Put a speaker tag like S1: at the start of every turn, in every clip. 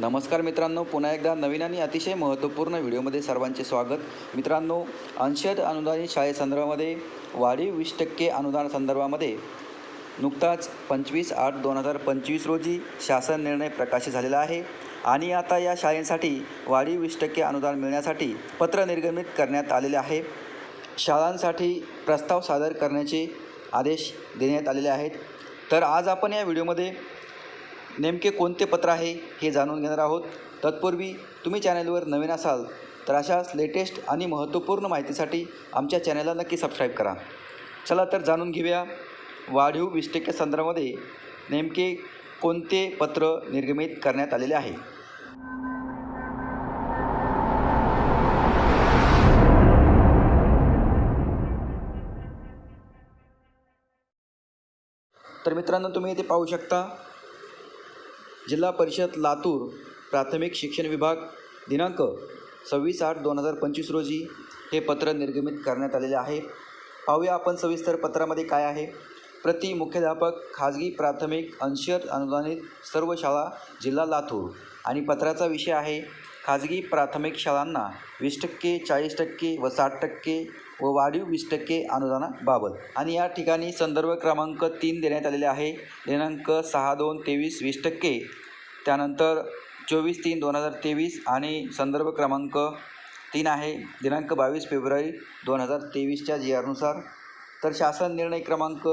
S1: नमस्कार मित्रांनो पुन्हा एकदा नवीन आणि अतिशय महत्त्वपूर्ण व्हिडिओमध्ये सर्वांचे स्वागत. मित्रांनो अंशद अनुदानित शाळेसंदर्भामध्ये वाढीव वीस टक्के अनुदान संदर्भामध्ये नुकताच पंचवीस आठ दोन हजार पंचवीस रोजी शासन निर्णय प्रकाशित झालेला आहे. आणि आता या शाळेसाठी वाढीव वीस टक्के अनुदान मिळण्यासाठी पत्र निर्गमित करण्यात आलेले आहे. शाळांसाठी प्रस्ताव सादर करण्याचे आदेश देण्यात आलेले आहेत. तर आज आपण या व्हिडिओमध्ये नेमके कोणते पत्र आहे हे जाणून घेणार आहोत. तत्पूर्वी तुम्ही चॅनलवर नवीन असाल तर अशाच लेटेस्ट आणि महत्त्वपूर्ण माहितीसाठी आमच्या चॅनलला नक्की सबस्क्राईब करा. चला तर जाणून घेऊया वाढीव वीस टक्के संदर्भामध्ये नेमके कोणते पत्र निर्गमित करण्यात आलेले आहे. तर मित्रांनो तुम्ही इथे पाहू शकता जिल्हा परिषद लातूर प्राथमिक शिक्षण विभाग दिनांक सव्वीस आठ दोन हजार पंचवीस रोजी हे पत्र निर्गमित करण्यात आलेले आहे. पाहूया आपण सविस्तर पत्रामध्ये काय आहे. प्रति मुख्याध्यापक खाजगी प्राथमिक अंशत अनुदानित सर्व शाळा जिल्हा लातूर आणि पत्राचा विषय आहे खाजगी प्राथमिक शाळांना वीस टक्के चाळीस टक्के व साठ टक्के व वाढीव वीस टक्के अनुदानाबाबत. आणि या ठिकाणी संदर्भ क्रमांक तीन देण्यात आलेले आहे. दिनांक सहा दोन तेवीस वीस टक्के त्यानंतर चोवीस तीन दोन हजार तेवीस आणि संदर्भ क्रमांक तीन आहे. दिनांक बावीस फेब्रुवारी दोन हजार तेवीसच्या जी आरनुसार. तर शासन निर्णय क्रमांक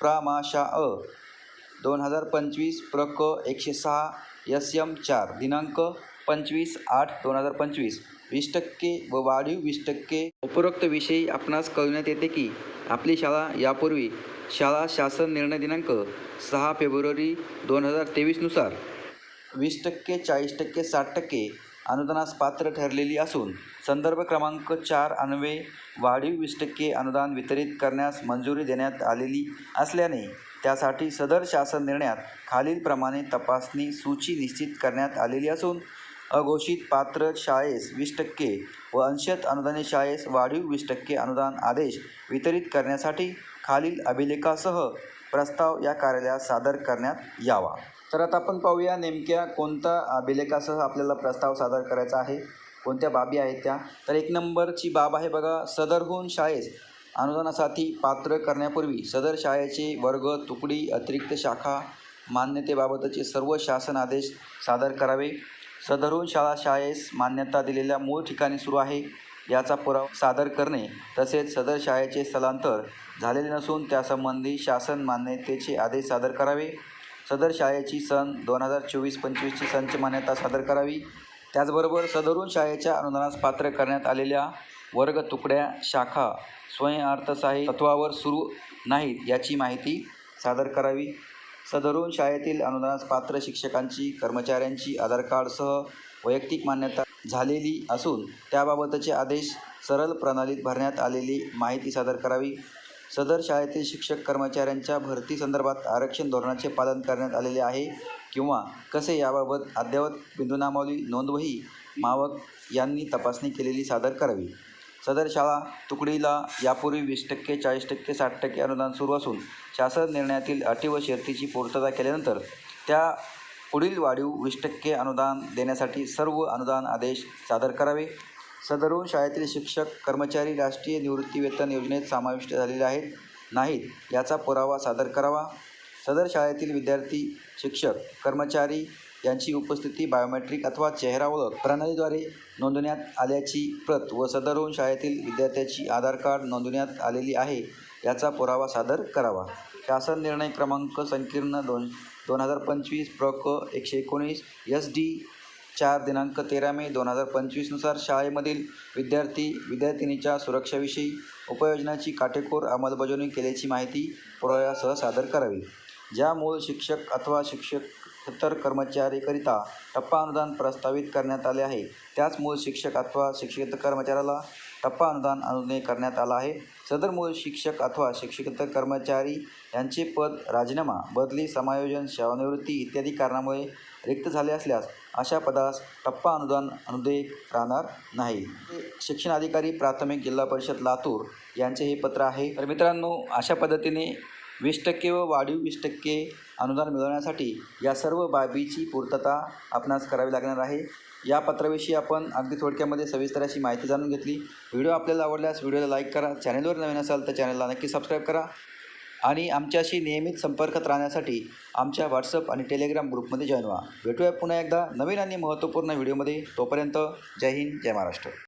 S1: प्रामाशा अ दोन हजार पंचवीस प्र क एकशे सहा एस एम चार दिनांक पंचवीस आठ दोन हजार पंचवीस. वीस टक्के व वाढीव वीस टक्के. उपरोक्त विषयी आपणास कळविण्यात येते की आपली शाळा यापूर्वी शाळा शासन निर्णय दिनांक सहा फेब्रुवारी दोन हजार तेवीसनुसार वीस टक्के चाळीस टक्के साठ टक्के अनुदानास पात्र ठरलेली असून संदर्भ क्रमांक चार अन्वये वाढीव वीस टक्के अनुदान वितरित करण्यास मंजुरी देण्यात आलेली असल्याने त्यासाठी सदर शासन निर्णयात खालीलप्रमाणे तपासणी सूची निश्चित करण्यात आलेली असून अघोषित पात्र शाळेस वीस टक्के व अंशत अनुदानित शाळेस वाढीव वीस टक्के अनुदान आदेश वितरित करण्यासाठी खालील अभिलेखासह प्रस्ताव या कार्यालयात सादर करण्यात यावा. तर आता आपण पाहूया नेमक्या कोणता अभिलेखासह आपल्याला प्रस्ताव सादर करायचा आहे कोणत्या बाबी आहेत त्या. तर एक नंबरची बाब आहे बघा सदरहून शाळेस अनुदानासाठी पात्र करण्यापूर्वी सदर शाळेचे वर्ग तुकडी अतिरिक्त शाखा मान्यतेबाबतचे सर्व शासन आदेश सादर करावे. सदरून शाळा शाळेस मान्यता दिलेल्या मूळ ठिकाणी सुरू आहे याचा पुरावा सादर करणे तसेच सदर शाळेचे स्थलांतर झालेले नसून त्यासंबंधी शासन मान्यतेचे आदेश सादर करावे. सदर शाळेची सन दोन हजार चोवीस पंचवीसची संच मान्यता सादर करावी. त्याचबरोबर सदरून शाळेच्या अनुदानास पात्र करण्यात आलेल्या वर्ग तुकड्या शाखा स्वयं अर्थसहाय्य तत्वावर सुरू नाहीत याची माहिती सादर करावी. सदरून शाळेतील अनुदानास पात्र शिक्षकांची कर्मचाऱ्यांची आधार कार्डसह वैयक्तिक मान्यता झालेली असून त्याबाबतचे आदेश सरळ प्रणालीत भरण्यात आलेली माहिती सादर करावी. सदर शाळेतील शिक्षक कर्मचाऱ्यांच्या भरती संदर्भात आरक्षण धोरणाचे पालन करण्यात आलेले आहे किंवा कसे याबाबत अद्ययावत बिंदूनामावली नोंदवही मावक यांनी तपासणी केलेली सादर करावी. सदर शाळा तुकडीला यापूर्वी वीस टक्के चाळीस टक्के साठ टक्के अनुदान सुरू असून शासन निर्णयातील अटी व शर्तीची पूर्तता केल्यानंतर त्या पुढील वाढीव वीस टक्के अनुदान देण्यासाठी सर्व अनुदान आदेश सादर करावे. सदरून शाळेतील शिक्षक कर्मचारी राष्ट्रीय निवृत्तीवेतन योजनेत समाविष्ट झालेले आहेत नाहीत याचा पुरावा सादर करावा. सदर शाळेतील विद्यार्थी शिक्षक कर्मचारी यांची उपस्थिती बायोमेट्रिक अथवा चेहरा ओळख प्रणालीद्वारे नोंदवण्यात आल्याची प्रत व सदरहून शाळेतील विद्यार्थ्याची आधार कार्ड नोंदवण्यात आलेली आहे याचा पुरावा सादर करावा. शासन निर्णय क्रमांक संकीर्ण दोन दोन हजार पंचवीस प्र क एकशे एकोणीस एस डी चार दिनांक तेरा मे दोन हजार पंचवीसनुसार शाळेमधील विद्यार्थी विद्यार्थिनीच्या सुरक्षेविषयी उपाययोजनाची काटेकोर अंमलबजावणी केल्याची माहिती पुराव्यासह सादर करावी. ज्या मूळ शिक्षक अथवा शिक्षक सत्तर कर्मचारीकरिता टप्पा अनुदान प्रस्तावित करण्यात आले आहे. त्याच मूळ शिक्षक अथवा शिक्षकेतर कर्मचाऱ्याला टप्पा अनुदान अनुदय करण्यात आला आहे. सदर मूळ शिक्षक अथवा शिक्षकेतर कर्मचारी यांचे पद राजीनामा बदली समायोजन सेवानिवृत्ती इत्यादी कारणामुळे रिक्त झाले असल्यास अशा पदास टप्पा अनुदान अनुदेय राहणार नाही. शिक्षण अधिकारी प्राथमिक जिल्हा परिषद लातूर यांचे हे पत्र आहे. तर मित्रांनो अशा पद्धतीने वीस टक्के व वाढीव वीस टक्के अनुदान मिळवण्यासाठी या सर्व बाबीची पूर्तता आपणास करावी लागणार आहे. या पत्राविषयी आपण अगदी थोडक्यामध्ये सविस्तर अशी माहिती जाणून घेतली. व्हिडिओ आपल्याला आवडल्यास व्हिडिओला लाईक करा. चॅनलवर नवीन असाल तर चॅनलला नक्की सबस्क्राईब करा. आणि आमच्याशी नियमित संपर्कात राहण्यासाठी आमच्या व्हॉट्सअप आणि टेलिग्राम ग्रुपमध्ये जॉईन व्हा. भेटूया पुन्हा एकदा नवीन आणि महत्त्वपूर्ण व्हिडिओमध्ये. तोपर्यंत जय हिंद जय महाराष्ट्र.